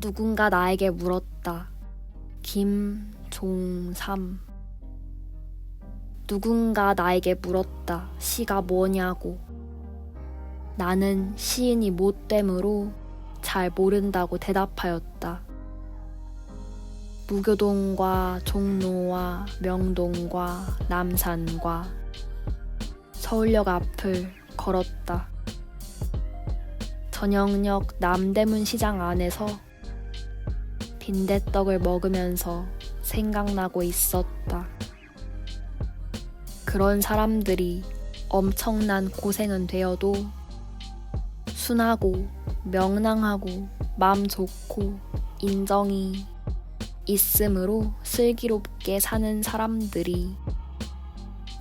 누군가 나에게 물었다. 김종삼. 누군가 나에게 물었다. 시가 뭐냐고. 나는 시인이 못됨으로 잘 모른다고 대답하였다. 무교동과 종로와 명동과 남산과 서울역 앞을 걸었다. 저녁역 남대문 시장 안에서 빈대떡을 먹으면서 생각나고 있었다. 그런 사람들이 엄청난 고생은 되어도 순하고 명랑하고 마음 좋고 인정이 있으므로 슬기롭게 사는 사람들이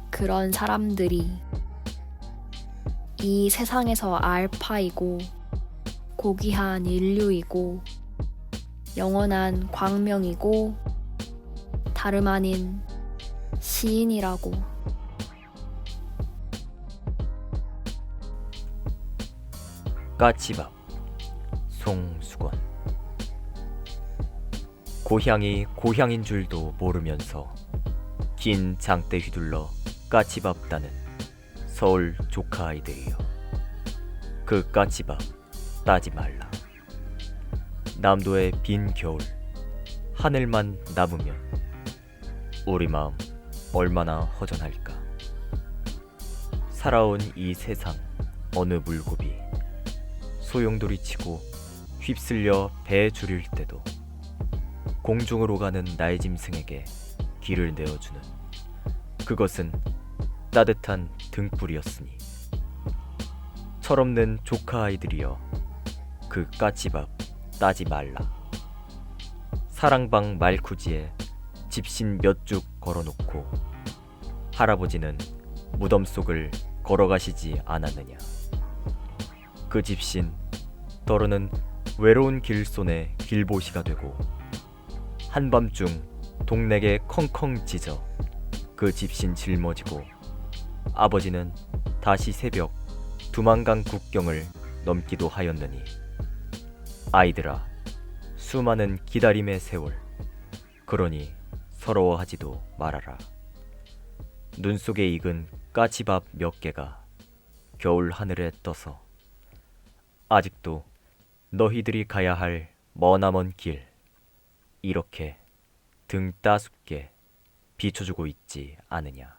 그런 사람들이 이 세상에서 알파이고 고귀한 인류이고 영원한 광명이고 다름 아닌 시인이라고. 까치밥 송수건. 고향이 고향인 줄도 모르면서 긴 장대 휘둘러 까치밥 따는 서울 조카 아이들이여. 그 까치밥 따지 말라 남도의 빈 겨울. 하늘만 남으면 우리 마음 얼마나 허전할까? 살아온 이 세상 어느 물고비 소용돌이 치고 휩쓸려 배에 줄일 때도 공중으로 가는 나의 짐승에게 길을 내어주는 그것은 따뜻한 등불이었으니. 철없는 조카 아이들이여 그 까치밥 따지 말라. 사랑방 말쿠지에 집신 몇 쭉 걸어놓고 할아버지는 무덤 속을 걸어가시지 않았느냐. 그 집신 더러는 외로운 길손의 길보시가 되고 한밤중 동네게 컹컹 짖어 그 집신 짊어지고 아버지는 다시 새벽 두만강 국경을 넘기도 하였느니 아이들아 수많은 기다림의 세월 그러니 서러워하지도 말아라 눈 속에 익은 까치밥 몇 개가 겨울 하늘에 떠서 아직도 너희들이 가야 할 머나먼 길 이렇게 등 따숩게 비춰주고 있지 않으냐.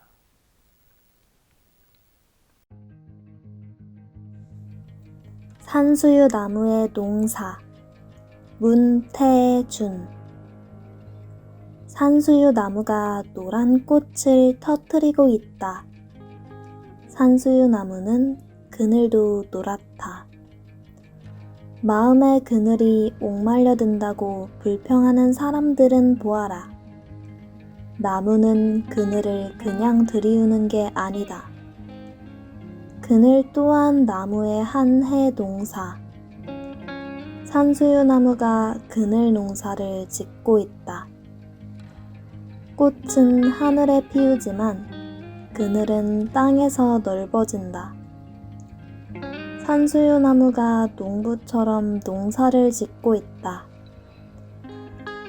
산수유 나무의 농사 문태준 산수유 나무가 노란 꽃을 터뜨리고 있다. 산수유 나무는 그늘도 노랗다. 마음의 그늘이 옥말려 든다고 불평하는 사람들은 보아라. 나무는 그늘을 그냥 들이우는 게 아니다. 그늘 또한 나무의 한 해 농사. 산수유 나무가 그늘 농사를 짓고 있다. 꽃은 하늘에 피우지만 그늘은 땅에서 넓어진다. 산수유 나무가 농부처럼 농사를 짓고 있다.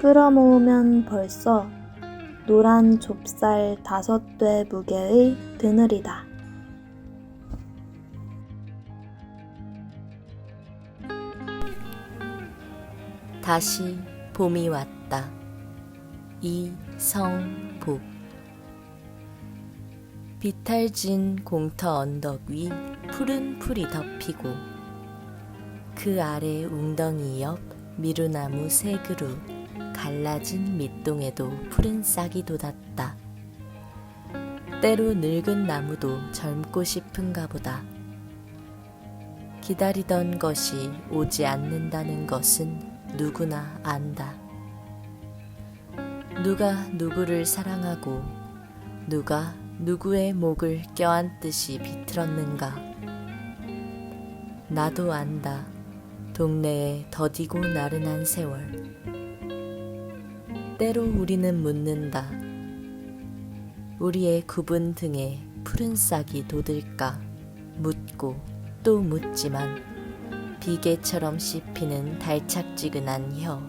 끌어모으면 벌써 노란 좁쌀 다섯 대 무게의 그늘이다. 다시 봄이 왔다. 이성복 비탈진 공터 언덕 위 푸른 풀이 덮이고 그 아래 웅덩이 옆 미루나무 세 그루 갈라진 밑동에도 푸른 싹이 돋았다. 때로 늙은 나무도 젊고 싶은가 보다. 기다리던 것이 오지 않는다는 것은 누구나 안다. 누가 누구를 사랑하고 누가 누구의 목을 껴안듯이 비틀었는가. 나도 안다. 동네에 더디고 나른한 세월. 때로 우리는 묻는다. 우리의 굽은 등에 푸른 싹이 돋을까 묻고 또 묻지만 비계처럼 씹히는 달착지근한 혀.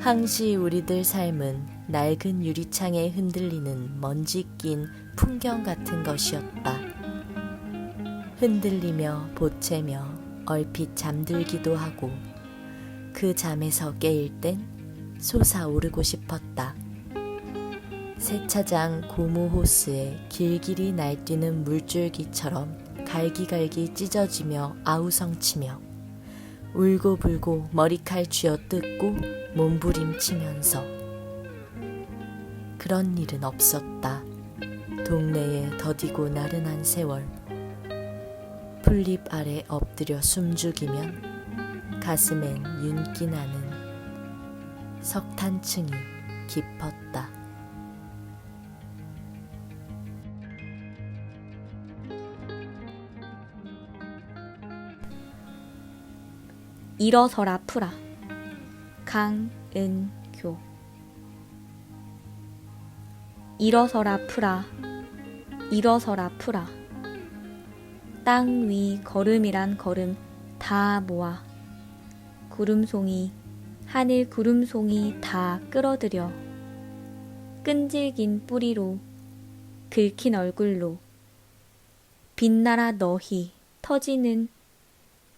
항시 우리들 삶은 낡은 유리창에 흔들리는 먼지 낀 풍경 같은 것이었다. 흔들리며 보채며 얼핏 잠들기도 하고 그 잠에서 깨일 땐 솟아오르고 싶었다. 세차장 고무 호스에 길길이 날뛰는 물줄기처럼 갈기갈기 찢어지며 아우성치며 울고불고 머리칼 쥐어뜯고 몸부림치면서 그런 일은 없었다. 동네에 더디고 나른한 세월 풀잎 아래 엎드려 숨죽이면 가슴엔 윤기 나는 석탄층이 깊었다. 일어서라 풀아. 강은교. 일어서라 풀아. 일어서라 풀아. 땅위 걸음이란 걸음 다 모아. 구름송이 하늘 구름송이 다 끌어들여. 끈질긴 뿌리로 긁힌 얼굴로. 빛나라 너희 터지는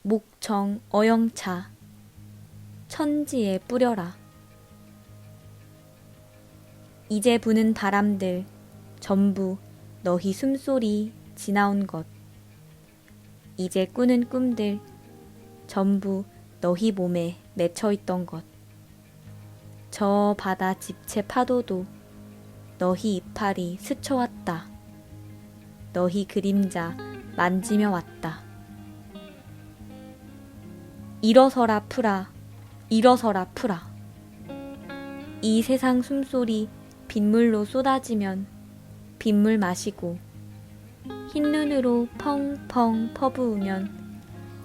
목청 어영차 천지에 뿌려라. 이제 부는 바람들 전부 너희 숨소리 지나온 것. 이제 꾸는 꿈들 전부 너희 몸에 맺혀 있던 것. 저 바다 집채 파도도 너희 이파리 스쳐왔다. 너희 그림자 만지며 왔다. 일어서라 풀아 일어서라 풀아. 이 세상 숨소리 빗물로 쏟아지면 빗물 마시고 흰 눈으로 펑펑 퍼부으면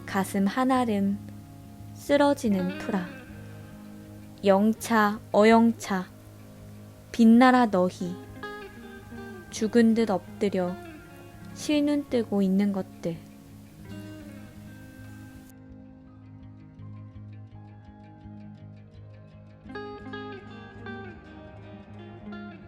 가슴 한아름 쓰러지는 풀아. 영차 어영차 빛나라 너희. 죽은 듯 엎드려 실눈 뜨고 있는 것들